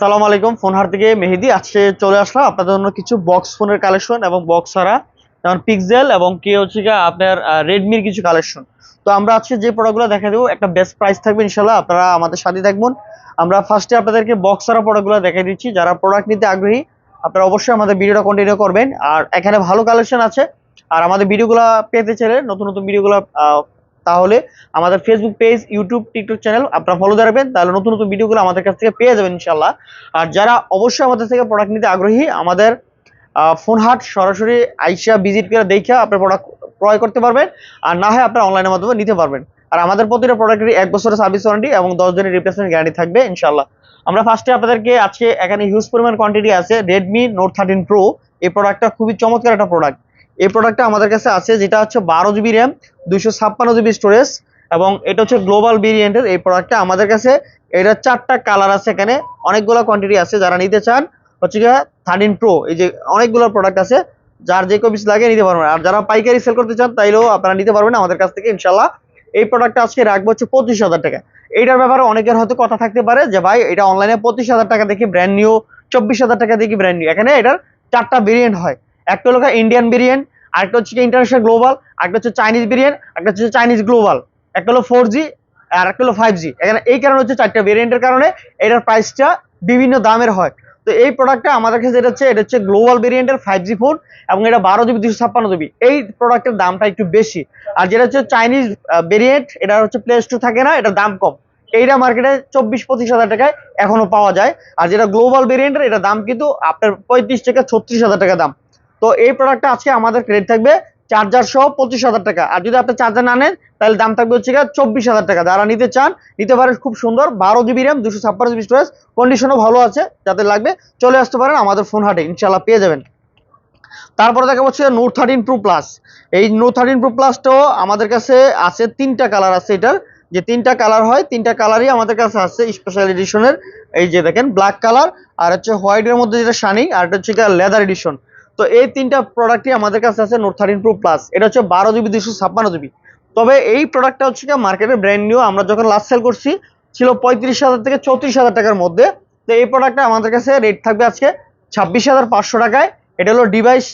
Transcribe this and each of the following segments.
সালাম আলাইকুম, ফোন হার থেকে মেহেদি। আজকে চলে আসলাম আপনাদের জন্য কিছু বক্স ফোনের কালেকশন এবং বক্স ছাড়া যেমন পিক্সেল এবং কে হচ্ছে আপনার রেডমির কিছু কালেকশন তো আমরা আজকে যে প্রোডাক্টগুলো দেখা দেবো, একটা বেস্ট প্রাইস থাকবে ইনশাল্লাহ আপনারা আমাদের সাথে থাকবেন। আমরা ফার্স্টে আপনাদেরকে বক্স ছাড়া প্রোডাক্টগুলো দেখাই দিচ্ছি। যারা প্রোডাক্ট নিতে আগ্রহী, আপনারা অবশ্যই আমাদের ভিডিওটা কন্টিনিউ করবেন। আর এখানে ভালো কালেকশন আছে। আর আমাদের ভিডিওগুলো পেতে চাইলে নতুন নতুন ভিডিওগুলো তাহলে আমাদের Facebook page YouTube TikTok channel আপনারা ফলো রাখবেন। তাহলে নতুন নতুন ভিডিওগুলো আমাদের কাছ থেকে পেয়ে যাবেন ইনশাল্লাহ আর যারা অবশ্যই আমাদের থেকে প্রোডাক্ট নিতে আগ্রহী, আমাদের ফোন হাট সরাসরি আইসা ভিজিট করে দেখে আপনার প্রোডাক্ট ক্রয় করতে পারবেন। আর না হয় আপনার অনলাইনের মাধ্যমে নিতে পারবেন। আর আমাদের প্রতিটা প্রোডাক্টের এক বছরের সার্ভিস ওয়ারেন্টি এবং দশ দিনের রিপ্লেসমেন্ট গ্যারান্টি থাকবে ইনশাল্লাহ আমরা ফার্স্টে আপনাদেরকে আজকে এখানে হিউজ পরিমাণ কোয়ান্টিটি আছে রেডমি নোট থার্টিন প্রো এই প্রোডাক্টটা খুবই চমৎকার একটা প্রোডাক্ট এই প্রোডাক্টটা আমাদের কাছে আছে, যেটা হচ্ছে বারো জিবি র্যাম দুইশো ছাপ্পান্ন জিবি স্টোরেজ এবং এটা হচ্ছে গ্লোবাল ভেরিয়েন্টের এই প্রোডাক্টটা আমাদের কাছে। এটা চারটা কালার আছে এখানে, অনেকগুলো কোয়ান্টিটি আছে, যারা নিতে চান, হচ্ছে গিয়ে থার্টিন প্রো এই যে অনেকগুলো প্রোডাক্ট আছে, যার যে কপিস লাগে নিতে পারবেন। আর যারা পাইকারি সেল করতে চান, তাইলেও আপনারা নিতে পারবেন, আমাদের কাছ থেকে ইনশাল্লাহ। এই প্রোডাক্টটা আজকে রাখব হচ্ছে পঁচিশ হাজার টাকা। এইটার ব্যাপারে অনেকের হয়তো কথা থাকতে পারে যে, ভাই, এটা অনলাইনে পঁচিশ হাজার টাকা দেখি ব্র্যান্ড নিউ চব্বিশ হাজার টাকা দেখি ব্র্যান্ড নিউ এখানে এটার চারটা ভেরিয়েন্ট হয়। একটা হলো ইন্ডিয়ান ভেরিয়েন্ট আরেকটা হচ্ছে ইন্টারন্যাশনাল গ্লোবাল আরেকটা হচ্ছে চাইনিজ ভেরিয়েন্ট একটা হচ্ছে চাইনিজ গ্লোবাল একটা হলো ফোর জি আর একটা হলো ফাইভ জি এখানে এই কারণে হচ্ছে চারটা ভেরিয়েন্টের কারণে এটার প্রাইসটা বিভিন্ন দামের হয়। তো এই প্রোডাক্টটা আমাদের কাছে যেটা হচ্ছে, এটা হচ্ছে গ্লোবাল ভেরিয়েন্টের ফাইভ জি ফোন এবং এটা বারো জিবি দুশো ছাপ্পান্ন জিবি এই প্রোডাক্টের দামটা একটু বেশি। আর যেটা হচ্ছে চাইনিজ ভেরিয়েন্ট এটা হচ্ছে প্লে স্টোর থাকে না, এটার দাম কম। এইটা মার্কেটে চব্বিশ, পঁচিশ হাজার টাকায় এখনও পাওয়া যায়। আর যেটা গ্লোবাল ভেরিয়েন্টের এটা দাম কিন্তু আপনার পঁয়ত্রিশ থেকে ছত্রিশ হাজার টাকা দাম। তো এই প্রোডাক্টটা আজকে আমাদের ক্রেডিট থাকবে চার্জার সহ পঁচিশ হাজার টাকা। আর যদি আপনি চার্জার না নেন, তাহলে দাম থাকবে হচ্ছে চব্বিশ হাজার টাকা। যারা নিতে চান, নিতে পারেন খুব সুন্দর বারো জিবি র্যাম দুশো ছাপ্পান্ন জিবি স্টোরেজ কন্ডিশনও ভালো আছে যাতে লাগবে চলে আসতে পারেন আমাদের ফোন হাটে ইনশাল্লাহ পেয়ে যাবেন। তারপরে দেখা হচ্ছে নোট থার্টিন প্রো প্লাস এই নোট থার্টিন প্রো প্লাসটাও আমাদের কাছে আছে তিনটা কালার আছে এটার। যে তিনটা কালার হয়, তিনটা কালারই আমাদের কাছে আছে স্পেশাল এডিশনের এই যে দেখেন ব্ল্যাক কালার আর হচ্ছে হোয়াইটের মধ্যে যেটা শাইনিং আর এটা হচ্ছে লেদার এডিশন তো এই তিনটা প্রোডাক্টই আমাদের কাছে আছে নোট থার্টিন প্রো প্লাস এটা হচ্ছে বারো জিবি দুশো ছাপ্পান্ন জিবি তবে এই প্রোডাক্টটা হচ্ছে মার্কেটে ব্র্যান্ড নিউ আমরা যখন লাস্ট সেল করছি, ছিল পঁয়ত্রিশ হাজার থেকে চৌত্রিশ হাজার টাকার মধ্যে। তো এই প্রোডাক্টটা আমাদের কাছে রেট থাকবে আজকে ছাব্বিশ হাজার পাঁচশো টাকায়। এটা হলো ডিভাইস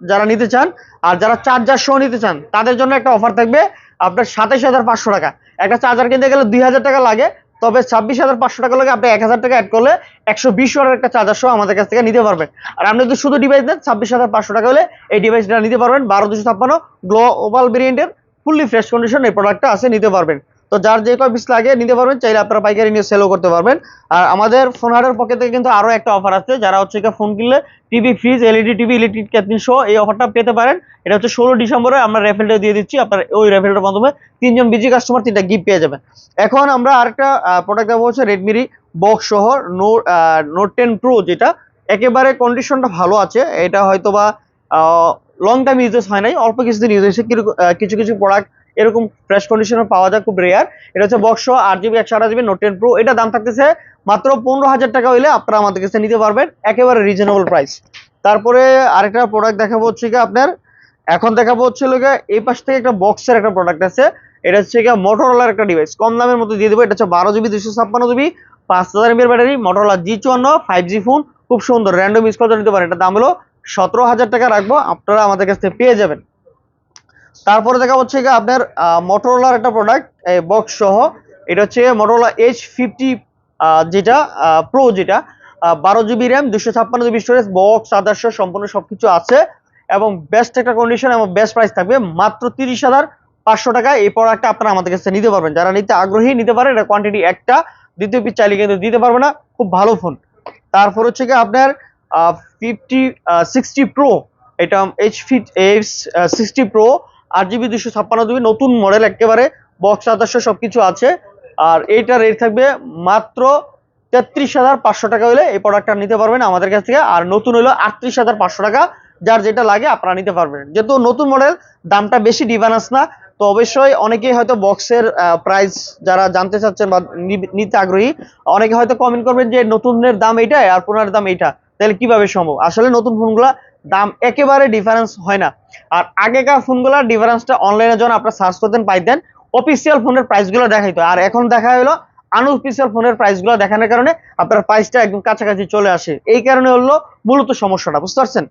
যারা নিতে চান আর যারা চার্জার সহ নিতে চান, তাদের জন্য একটা অফার থাকবে আপনার সাতাইশ হাজার পাঁচশো টাকা। একটা চার্জার কিনতে গেলে দুই হাজার টাকা লাগে। তবে ছাব্বিশ হাজার পাঁচশো টাকা লাগে আপনি এক হাজার টাকা অ্যাড করলে একশো বিশ ওয়াটের একটা চার্জার সহ আমাদের কাছ থেকে নিতে পারবেন। আর আপনি যদি শুধু ডিভাইস দেন ছাব্বিশ হাজার পাঁচশো টাকা হলে এই ডিভাইসটা নিতে পারবেন। বারো দুশো ছাপ্পান্ন, গ্লোবাল ভেরিয়েন্টের ফুললি ফ্রেশ কন্ডিশন এই প্রোডাক্টটা আছে, নিতে পারবেন। তো যার যে কয় পিস লাগে নিতে পারবেন, চাইলে আপনারা পাইকারি নিয়ে সেলও করতে পারবেন। আর আমাদের ফোন হাটের পক্ষে থেকে কিন্তু আরও একটা অফার আছে যারা হচ্ছে ফোন কিনলে TV fridge LED TV electric ক্যাথিন সহ এই অফারটা পেতে পারেন। এটা হচ্ছে ষোলো ডিসেম্বরে আমরা রেফেলটা দিয়ে দিচ্ছি, আপনার ওই রেফেলটার মাধ্যমে তিনজন বিজি কাস্টমার তিনটা গিফট পেয়ে যাবেন। এখন আমরা আরেকটা প্রোডাক্ট দেবো হচ্ছে রেডমিরি বক্স সহ নোট নোট টেন প্রো যেটা একেবারে কন্ডিশনটা ভালো আছে। এটা হয়তো বা লং টাইম ইউজেস হয় নাই, অল্প কিছুদিন ইউজ হয়েছে কিছু কিছু প্রোডাক্ট এরকম ফ্রেশ কন্ডিশনে পাওয়া যায়, খুব রেয়ার এটা হচ্ছে বক্স আট জিবি একশো আট জিবি নোট টেন প্রো এটা দাম থাকতেছে মাত্র পনেরো হাজার টাকা হইলে আপনারা আমাদের কাছে নিতে পারবেন, একেবারে রিজনেবল প্রাইস তারপরে আরেকটা প্রোডাক্ট দেখাবো হচ্ছে কি আপনার, এখন দেখাবো হচ্ছে গিয়ে এই পাশ থেকে একটা বক্সের একটা প্রোডাক্ট আছে। এটা হচ্ছে গিয়ে মোটরওয়ালার একটা ডিভাইস কম দামের মধ্যে দিয়ে দেবো। এটা হচ্ছে বারো জিবি দুশো ছাপ্পান্ন জিবি পাঁচ হাজার এমবির ব্যাটারি মোটরওয়ালা জি চুয়ান্ন ফাইভ জি ফোন খুব সুন্দর র্যান্ডম ইউজ করতে নিতে পারেন। এটা দাম হলো সতেরো হাজার টাকা রাখব। আপনারা আমাদের কাছ থেকে পেয়ে যাবেন। তারপরে দেখা হচ্ছে কি আপনার মোটরোলার একটা প্রোডাক্ট বক্স সহ। এটা হচ্ছে মোটরোলা এইচ ফিফটি যেটা প্রো যেটা বারো জিবি র্যাম দুশো ছাপ্পান্ন জিবি স্টোরেজ বক্স আদার্স সম্পূর্ণ সবকিছু আছে। এবং বেস্ট একটা কন্ডিশন এবং বেস্ট প্রাইস থাকবে মাত্র তিরিশ হাজার পাঁচশো টাকা। এই প্রোডাক্টটা আপনারা আমাদের কাছে নিতে পারবেন। যারা নিতে আগ্রহী নিতে পারেন, এটা কোয়ান্টিটি একটা। দ্বিতীয় পিস চাইলে কিন্তু দিতে পারবে না। খুব ভালো ফোন তারপর হচ্ছে কি আপনার ফিফটি সিক্সটি প্রো এটা H fit H sixty Pro আট জিবি দুশো ছাপ্পান্ন জিবি নতুন মডেল একেবারে বক্স আদর্শ সবকিছু আছে। আর এইটা রেট থাকবে মাত্র তেত্রিশ হাজার পাঁচশো টাকা হলে এই প্রোডাক্টটা নিতে পারবেন আমাদের কাছ থেকে। আর নতুন হলো আটত্রিশ হাজার পাঁচশো টাকা, যার যেটা লাগে আপনারা নিতে পারবেন। যেহেতু নতুন মডেল দামটা বেশি ডিফারেন্স না, তো অবশ্যই অনেকেই হয়তো বক্সের প্রাইস যারা জানতে চাচ্ছেন বা নিতে আগ্রহী, অনেকে হয়তো কমেন্ট করবেন যে নতুনের দাম এইটা আর পুনর দাম এইটা। তাহলে কীভাবে সম্ভব? আসলে নতুন ফোনগুলা দাম একেবারে ডিফারেন্স হয় না। আর আগেকার ফোনগুলোর ডিফারেন্সটা অনলাইনে যখন আপনারা সার্চ করতেন, পাইতেন। অফিসিয়াল ফোনের প্রাইসগুলো দেখাইতো। আর এখন দেখা হলো আনঅফিসিয়াল ফোনের প্রাইসগুলো দেখানোর কারণে আপনার প্রাইসটা একদম কাছাকাছি চলে আসে। এই কারণে হলো মূলত সমস্যাটা, বুঝতে পারছেন?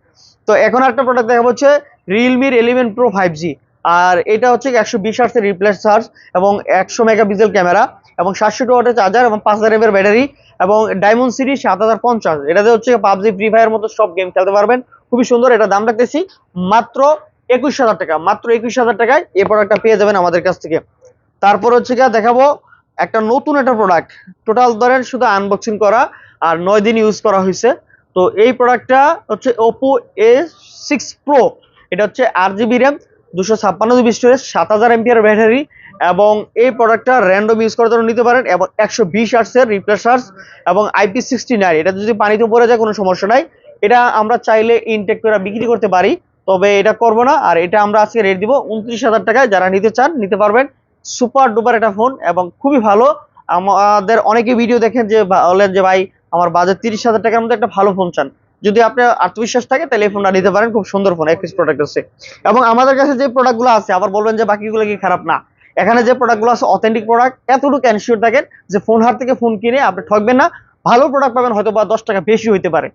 তো এখন একটা প্রোডাক্ট দেখা হচ্ছে রিয়েলমির এলিভেন প্রো ফাইভ জি আর এটা হচ্ছে একশো বিশ আর্সের রিপ্লেস চার্জ এবং একশো মেগাপিক্সেল ক্যামেরা এবং সাতশো ওয়াটের চার্জার এবং পাঁচ হাজার এমএর ব্যাটারি এবং ডায়মন্ড সিরিজ সাত হাজার পঞ্চাশ। এটাতে হচ্ছে পাবজি ফ্রি ফায়ার মতো সব গেম খেলতে পারবেন। খুবই সুন্দর এটা দাম রাখতেছি মাত্র একুশ হাজার টাকা, মাত্র একুশ হাজার টাকায় এই প্রোডাক্টটা পেয়ে যাবেন আমাদের কাছ থেকে। তারপর হচ্ছে গিয়ে দেখাবো একটা নতুন একটা প্রোডাক্ট টোটাল ধরেন শুধু আনবক্সিং করা আর নয় দিন ইউজ করা হয়েছে। তো এই প্রোডাক্টটা হচ্ছে ওপো এ সিক্স প্রো এটা হচ্ছে আট জিবি র্যাম দুশো ছাপ্পান্ন জিবি স্টোরেজ, সাত হাজার এমপিআর ব্যাটারি এবং এই প্রোডাক্টটা র্যান্ডম ইউজ করার জন্য নিতে পারেন এবং একশো বিশ আর্টসের রিপ্লেস চার্জ এবং আইপি সিক্সটি নাইন এটা যদি পানিতে পড়ে যায়, কোনো সমস্যা নাই। এটা আমরা চাইলে ইনটেক করে বিক্রি করতে পারি, তবে এটা করব না। আর এটা আমরা আজকে রেট দিব উনত্রিশ হাজার টাকায়। যারা নিতে চান, নিতে পারবেন। সুপার ডুপার একটা ফোন এবং খুবই ভালো। আমাদের অনেকে ভিডিও দেখেন যে বলেন যে, ভাই, আমার বাজেট তিরিশ হাজার টাকার মধ্যে একটা ভালো ফোন চান। যদি আপনার আত্মবিশ্বাস থাকে, তাহলে এই ফোনটা নিতে পারেন। খুব সুন্দর ফোন এক পিস প্রোডাক্ট আছে। এবং আমাদের কাছে যে প্রোডাক্টগুলো আছে, আবার বলবেন যে বাকিগুলো কি খারাপ? না। এখানে যে প্রোডাক্টগুলো আছে অথেন্টিক প্রোডাক্ট এতটুকু এনশিওর থাকেন যে ফোন হাট থেকে ফোন কিনে আপনি ঠকবেন না। ভালো প্রোডাক্ট পাবেন, হয়তো বা দশ টাকা বেশি হইতে পারে।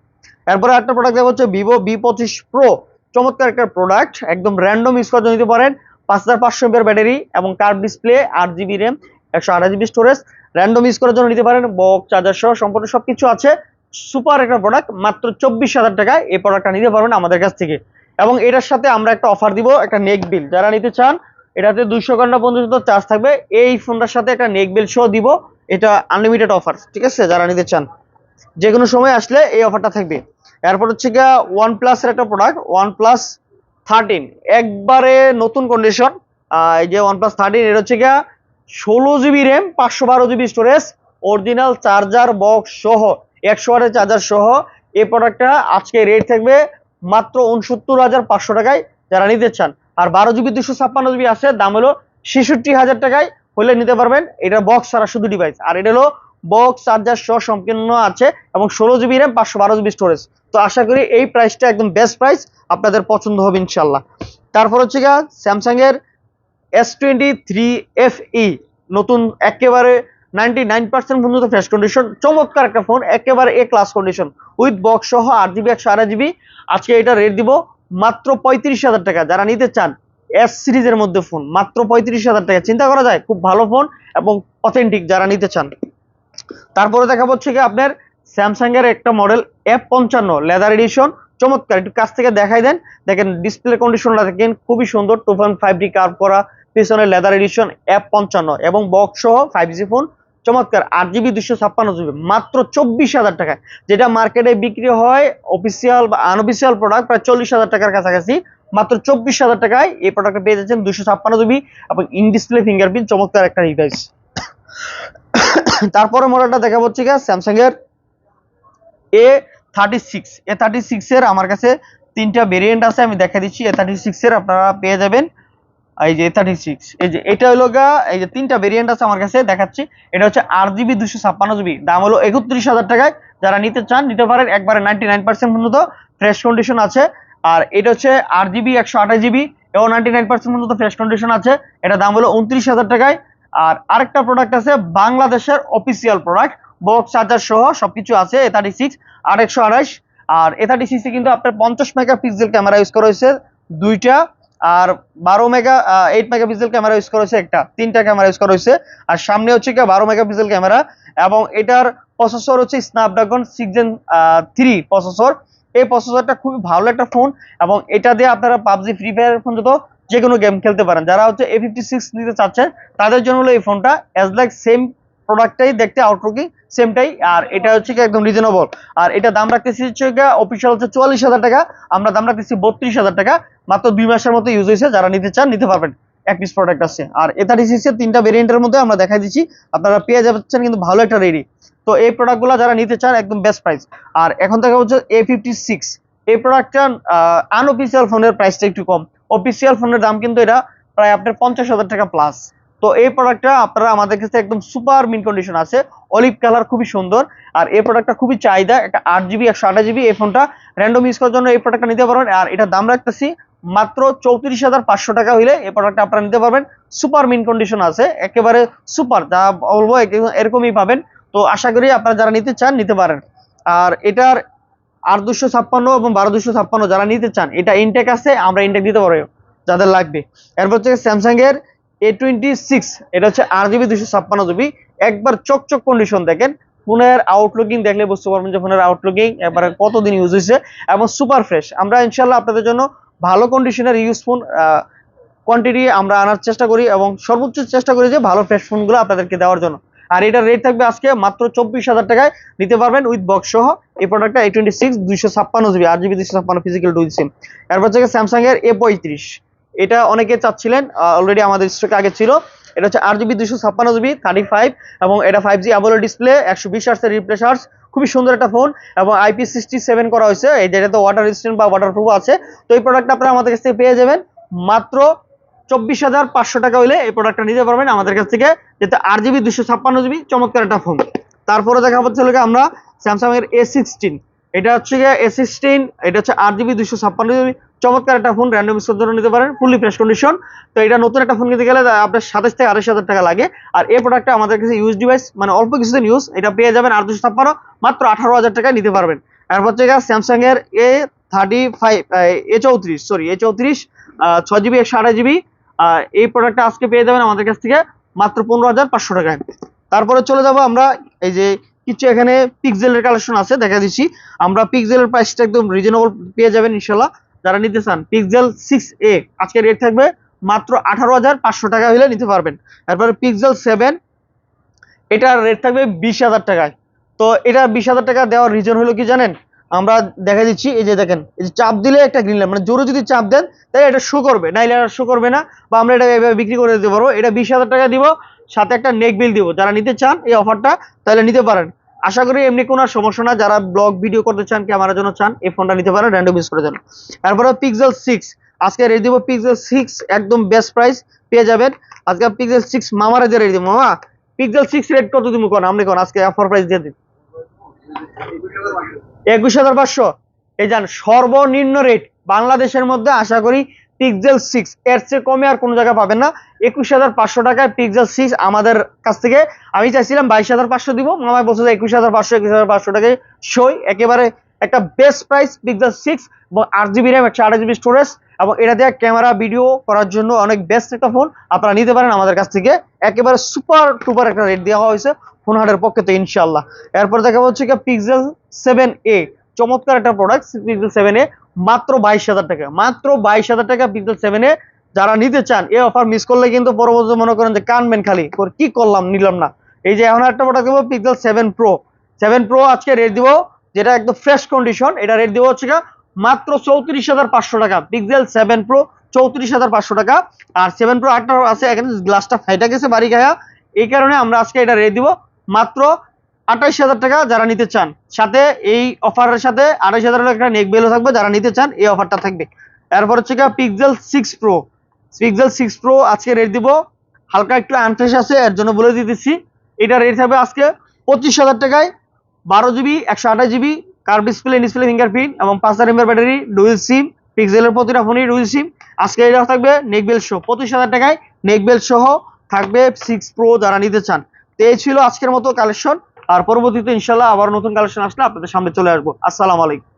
এরপরে একটা প্রোডাক্ট দেখা হচ্ছে ভিভো বি পঁচিশ প্রো চমৎকার একটা প্রোডাক্ট একদম র্যান্ডম ইউজ করার জন্য নিতে পারেন। পাঁচ হাজার পাঁচশো এমপের ব্যাটারি এবং কার্ভ ডিসপ্লে আট জিবি র্যাম একশো আঠাশ জিবি স্টোরেজ র্যান্ডম ইউজ করার জন্য নিতে পারেন বক চার্জার সহ সম্পূর্ণ সবকিছু আছে। সুপার একটা প্রোডাক্ট মাত্র চব্বিশ হাজার টাকায় এই প্রোডাক্টটা নিতে পারবেন আমাদের কাছ থেকে। এবং এটার সাথে আমরা একটা অফার দিব, একটা নেক বিল যারা নিতে চান, এটাতে দুইশো ঘণ্টা পর্যন্ত চার্জ থাকবে। এই ফোনটার সাথে একটা নেক বিল শো দিব। এটা আনলিমিটেড অফার ঠিক আছে? যারা নিতে চান যে কোনো সময় আসলে এই অফারটা থাকবে। এরপর হচ্ছে গিয়া ওয়ান প্লাসের একটা প্রোডাক্ট ওয়ান প্লাস থার্টিন একবারে নতুন কন্ডিশন এই যে ওয়ান প্লাস থার্টিন এটা হচ্ছে গিয়া ষোলো জিবি র্যাম পাঁচশো বারো GB storage original charger box সহ। একশো ওয়াটের চার্জার সহ এই প্রোডাক্টটা আজকে রেট থাকবে মাত্র উনসত্তর হাজার পাঁচশো টাকায় যারা নিতে চান। আর বারো জিবি দুশো ছাপ্পান্ন জিবি আছে, দাম হলো ছেষট্টি হাজার টাকায় হলে নিতে পারবেন। এটা বক্স ছাড়া শুধু ডিভাইস আর এটা হলো বক্স চার্জার সহ সম্পূর্ণ আছে এবং ষোলো জিবি র্যাম পাঁচশো বারো জিবি স্টোরেজ তো আশা করি এই প্রাইসটা একদম বেস্ট প্রাইস আপনাদের পছন্দ হবে ইনশাল্লাহ তারপর হচ্ছে গিয়া স্যামসাং এর S twenty three F E নতুন একেবারে নাইনটি নাইন কন্ডিশন চমৎকার একটা ফোন একেবারে A class condition with box সহ আট জিবি একশো আজকে এটা রেট দিব মাত্র পঁয়ত্রিশ হাজার টাকা। যারা নিতে চান এস সিরিজের মধ্যে ফোন মাত্র পঁয়ত্রিশ হাজার টাকা। চিন্তা করা যায়, খুব ভালো ফোন এবং অথেন্টিক যারা নিতে চান। তারপরে দেখা হচ্ছে কি আপনার স্যামসাং এর একটা মডেল এফ পঞ্চান্ন লেদার এডিশন চমৎকার, একটু কাছ থেকে দেখাই দেন। দেখেন ডিসপ্লে কন্ডিশনটা দেখেন, খুবই সুন্দর। Two point five D curve করা, পিছনে লেদার এডিশন এফ পঞ্চান্ন এবং বক্স সহ ফাইভ জি ফোন চমৎকার, আট জিবি দুশো ছাপ্পান্ন জিবি মাত্র চব্বিশ হাজার টাকায়। যেটা মার্কেটে বিক্রি হয় অফিসিয়াল বা আনঅফিসিয়াল প্রোডাক্ট প্রায় চল্লিশ হাজার টাকার কাছাকাছি। মাত্র চব্বিশ হাজার টাকায় এই প্রোডাক্টটা পেয়ে যাচ্ছেন দুশো ছাপ্পান্ন জিবি এবং ইন ডিসপ্লে ফিঙ্গারপ্রিন্ট চমৎকার একটা ডিভাইস তারপরে মডেলটা দেখা হচ্ছে গিয়ে স্যামসাং এর A thirty six A thirty six এর আমার কাছে তিনটা ভেরিয়েন্ট আছে, আমি দেখা দিচ্ছি। এ থার্টি সিক্স এর আপনারা পেয়ে যাবেন। এই যে থার্টি সিক্স এই যে এটা হলো গা, এই যে তিনটা ভেরিয়েন্ট আছে আমার কাছে, দেখাচ্ছি। এটা হচ্ছে আট জিবি দুশো ছাপ্পান্ন জিবি দাম হলো একত্রিশ হাজার টাকায়। যারা নিতে চান, নিতে পারেন, একবারে নাইনটি নাইন পার্সেন্ট পর্যন্ত ফ্রেশ কন্ডিশন আছে। আর এটা হচ্ছে আট জিবি একশো আঠাশ জিবি এবং নাইনটি নাইন পার্সেন্ট পর্যন্ত ফ্রেশ কন্ডিশন আছে। এটা দাম হলো উনত্রিশ হাজার টাকায়। আর আরেকটা প্রোডাক্ট আছে, বাংলাদেশের অফিসিয়াল প্রোডাক্ট বক্স চার্জার সহ সবকিছু আছে এ থার্টি সিক্স আর একশো আঠাশ। আর এ থার্টি সিক্সে কিন্তু আপনার পঞ্চাশ মেগা পিক্সেল ক্যামেরা ইউজ করা হয়েছে। দুইটা আর বারো mega eight mega pixel camera use করা হয়েছে একটা, তিনটা ক্যামেরা ইউজ করা হয়েছে। আর সামনে হচ্ছে কি বারো মেগা পিক্সেল ক্যামেরা এবং এটার প্রসেসর হচ্ছে Snapdragon six gen three processor এই প্রসেসরটা খুবই ভালো একটা ফোন এবং এটা দিয়ে আপনারা পাবজি ফ্রি ফায়ার পর্যন্ত যে কোনো গেম খেলতে পারেন। যারা হচ্ছে এ ফিফটি সিক্স নিতে চাচ্ছেন, তাদের জন্য হলো এই ফোনটা অ্যাজ লাইক সেম প্রোডাক্টটাই দেখতে আউটলুকিং সেমটাই আর এটা হচ্ছে কি একদম রিজনেবল আর এটা দাম রাখতেছি হচ্ছে অফিসিয়াল হচ্ছে চুয়াল্লিশ হাজার টাকা, আমরা দাম রাখতেছি বত্রিশ হাজার টাকা, মাত্র দুই মাসের মতো ইউজ হয়েছে, যারা নিতে চান নিতে পারবেন। এক পিস প্রোডাক্ট আছে। আর এ থার্টি সিক্স এর তিনটা ভেরিয়েন্টের মধ্যে আমরা দেখাই দিচ্ছি, আপনারা পেয়ে যাচ্ছেন কিন্তু ভালো একটা রেডি তো এই প্রোডাক্টগুলো যারা নিতে চান, একদম বেস্ট প্রাইস আর এখন দেখা হচ্ছে এ ফিফটি সিক্স এই প্রোডাক্টটা আনঅফিসিয়াল ফোনের প্রাইসটা একটু কম। অফিসিয়াল ফোনের দাম কিন্তু এটা প্রায় আপনার পঞ্চাশ হাজার টাকা প্লাস তো এই প্রোডাক্টটা আপনারা আমাদের কাছে একদম সুপার মিন কন্ডিশন আছে। অলিভ কালার খুবই সুন্দর। আর এই প্রোডাক্টটা খুবই চাহিদা, একটা আট জিবি একশো আঠাশ জিবি এই ফোনটা র্যান্ডম ইউজ করার জন্য এই প্রোডাক্টটা নিতে পারবেন। আর এটা দাম রাখতেছি মাত্র চৌত্রিশ হাজার পাঁচশো টাকা হইলে এই প্রোডাক্টটা আপনারা নিতে পারবেন। সুপার মিন কন্ডিশন আছে, একেবারে সুপার যা বলব এরকমই পাবেন। তো আশা করি আপনারা যারা নিতে চান, নিতে পারেন। আর এটার আর দুশো ছাপ্পান্ন এবং বারো দুশো ছাপ্পান্ন যারা নিতে চান, এটা ইনটেক আছে, আমরা ইনটেক দিতে পারব, যাদের লাগবে। এরপর হচ্ছে স্যামসাং এর এ টোয়েন্টি সিক্স এটা হচ্ছে আট জিবি দুশো ছাপ্পান্ন জিবি একবার চকচক কন্ডিশন দেখেন, ফোনের আউটলুকিং দেখলে বুঝতে পারবেন যে ফোনের আউটলুকিং এবারে কতদিন ইউজ হয়েছে এবং সুপার ফ্রেশ আমরা ইনশাল্লাহ আপনাদের জন্য ভালো কন্ডিশনের ইউজ ফোন কোয়ান্টিটি আমরা আনার চেষ্টা করি এবং সর্বোচ্চ চেষ্টা করি যে ভালো ফ্রেশ ফোনগুলো আপনাদেরকে দেওয়ার জন্য। আর এটার রেট থাকবে আজকে মাত্র চব্বিশ হাজার টাকায়। নিতে পারবেন উইথ বক্স সহ এই প্রোডাক্টটা এ টোয়েন্টি সিক্স দুইশো ছাপ্পান্ন জিবি আট জিবি দুইশো ছাপ্পান্ন ফিজিক্যাল ডুইল সিম এরপর হচ্ছে স্যামসাং এর এ পঁয়ত্রিশ। এটা অনেকে চাচ্ছিলেন অলরেডি আমাদের স্টকে আগে ছিল। এটা হচ্ছে আট জিবি দুশো ছাপ্পান্ন জিবি থার্টি ফাইভ এবং এটা ফাইভ জি অ্যাবলো ডিসপ্লে একশো বিশ আর্সের রিপ্লেস আর্স খুবই সুন্দর একটা ফোন এবং আইপি সিক্সটি সেভেন করা হয়েছে। এই যেটাতে ওয়াটার রেজিস্ট্যান্ট বা ওয়াটার প্রুফ আছে। তো এই প্রোডাক্টটা আপনারা আমাদের কাছ থেকে পেয়ে যাবেন। মাত্র চব্বিশ হাজার পাঁচশো টাকা হলে এই প্রোডাক্টটা নিতে পারবেন আমাদের কাছ থেকে, যেটা আট জিবি দুশো ছাপ্পান্ন জিবি চমৎকার একটা ফোন তারপরে দেখা হচ্ছে আমরা স্যামসাং এর এ সিক্সটিন এটা হচ্ছে গিয়ে এ সিক্সটিন এটা হচ্ছে আট জিবি দুশো ছাপ্পান্ন জিবি। চমৎকার একটা ফোন র্যান্ডম জন্য নিতে পারেন ফুললি ফ্রেশ কন্ডিশন তো এটা নতুন একটা ফোন কিনতে গেলে আপনার সাতাশ থেকে আড়াইশ হাজার টাকা লাগে। আর এই প্রোডাক্টটা আমাদের কাছে ইউজ ডিভাইস মানে অল্প কিছুদিন ইউজ এটা পেয়ে যাবেন আট দুশো ছাপ্পান্ন, মাত্র আঠারো হাজার টাকায় নিতে পারবেন। এরপর হচ্ছে স্যামসাং এর এ থার্টি ফাইভ এ চৌত্রিশ সরি এ চৌত্রিশ ছয় জিবি, একশো আড়াই জিবি। এই প্রোডাক্টটা আজকে পেয়ে যাবেন আমাদের কাছ থেকে মাত্র পনেরো হাজার পাঁচশো টাকায়। তারপরে চলে যাব আমরা এই যে কিছু এখানে পিক্সেলের কালেকশন আছে, দেখা দিচ্ছি। আমরা পিক্সেলের প্রাইসটা একদম রিজনেবল পেয়ে যাবেন ইনশাল্লাহ। যারা নিতে চান পিক্সেল সিক্স এ আজকে রেট থাকবে মাত্র আঠারো হাজার পাঁচশো টাকা হলে নিতে পারবেন। তারপরে পিক্সেল সেভেন এটার রেট থাকবে বিশ হাজার টাকায়। তো এটা বিশ হাজার টাকা দেওয়ার রিজন হলো কি জানেন? আমরা দেখা দিচ্ছি, এই যে দেখেন, এই যে চাপ দিলে একটা গ্রিন মানে জোরে যদি চাপ দেন, তাহলে এটা শো করবে। নাইলে আর শো করবে না, বা আমরা এটা বিক্রি করে দিতে পারব। এটা বিশ হাজার টাকা দিব সাথে একটা নেক বিল দিব। যারা নিতে চান এই অফারটা, তাহলে নিতে পারেন। আশা করি এমনি কোনো সমস্যা না। যারা ব্লগ ভিডিও করতে চান, ক্যামেরার জন্য চান, এই ফোনটা নিতে পারেন র্যান্ডম ইউজ করার জন্য তারপরে পিক্সেল সিক্স আজকে রেট দিব পিক্সেল সিক্স একদম বেস্ট প্রাইস পেয়ে যাবেন। আজকে পিক্সেল সিক্স মামারা যে রেট দিব, মামা? পিক্সেল সিক্স রেট কত দিব কোন? আপনি কোন? আজকে অফার প্রাইস দিয়ে দিন। একুশ হাজার পাঁচশো। এই যান, সর্বনিম্ন রেট বাংলাদেশের মধ্যে আশা করি পিক্সেল সিক্স এর চেয়ে কমে আর কোনো জায়গায় পাবেন না। একুশ হাজার পাঁচশো টাকায় পিক্সেল সিক্স আমাদের কাছ থেকে। আমি চাইছিলাম বাইশ হাজার পাঁচশো দিব। মামায় বলছে যে একুশ হাজার পাঁচশো, একুশ হাজার পাঁচশো টাকায় সই। একেবারে একটা বেস্ট প্রাইস পিক্সেল সিক্স এবং আট জিবি র্যাম একশো আট জিবি স্টোরেজ এবং এটা দিয়ে ক্যামেরা ভিডিও করার জন্য অনেক বেস্ট একটা ফোন আপনারা নিতে পারেন আমাদের কাছ থেকে। একেবারে সুপার টুপার একটা রেট দেওয়া হয়েছে ফোন হাটের পক্ষে তো ইনশাল্লাহ এরপর দেখা হচ্ছে কি পিক্সেল সেভেন এ চমৎকার একটা প্রোডাক্ট পিক্সেল সেভেন এ মাত্র বাইশ হাজার টাকা। মাত্র বাইশ হাজার টাকা পিক্সেল সেভেন যারা নিতে চান, এই অফার মিস করলে কিন্তু পরবর্তী মনে করেন যে কানবেন খালি। কি করলাম, নিলাম না। এই যে এখন একটা প্রোডাক্ট দেবো Pixel seven pro seven pro আজকে রেট দিব, যেটা একদম ফ্রেশ কন্ডিশন এটা রেট দিব হচ্ছে মাত্র চৌত্রিশ হাজার পাঁচশো টাকা। পিক্সেল সেভেন প্রো চৌত্রিশ হাজার পাঁচশো টাকা। আর সেভেন প্রো আটটা আছে, এখানে গ্লাসটা ফাইটা গেছে বাড়ি গায়া। এই কারণে আমরা আজকে এটা রেট দিব মাত্র আঠাইশ হাজার টাকা যারা নিতে চান। সাথে এই অফারের সাথে আঠাইশ হাজার টাকা নেক বেলও থাকবে, যারা নিতে চান এই অফারটা থাকবে। এরপর হচ্ছে গিয়ে Pixel six pro Pixel six pro আজকে রেট দিব, হালকা একটু আনফ্রেশ আছে, এর জন্য বলে দিতেছি। এটা রেট থাকবে আজকে পঁচিশ হাজার টাকায়, বারো জিবি একশো আঠাশ GB car display display fingerprint এবং পাঁচ হাজার এমএর ব্যাটারি ডুয়েল সিম পিক্সেলের প্রতিটা ফোনই ডুয়েল সিম আজকে এটা থাকবে নেকবেল সহ পঁচিশ হাজার টাকায় নেকবেল সহ থাকবে সিক্স প্রো যারা নিতে চান। তো এই ছিল আজকের মতো কালেকশন আর পরবর্তীতে ইনশাল্লাহ আবার নতুন কালেকশন আসলে আপনাদের সামনে চলে আসব। আসসালামু আলাইকুম।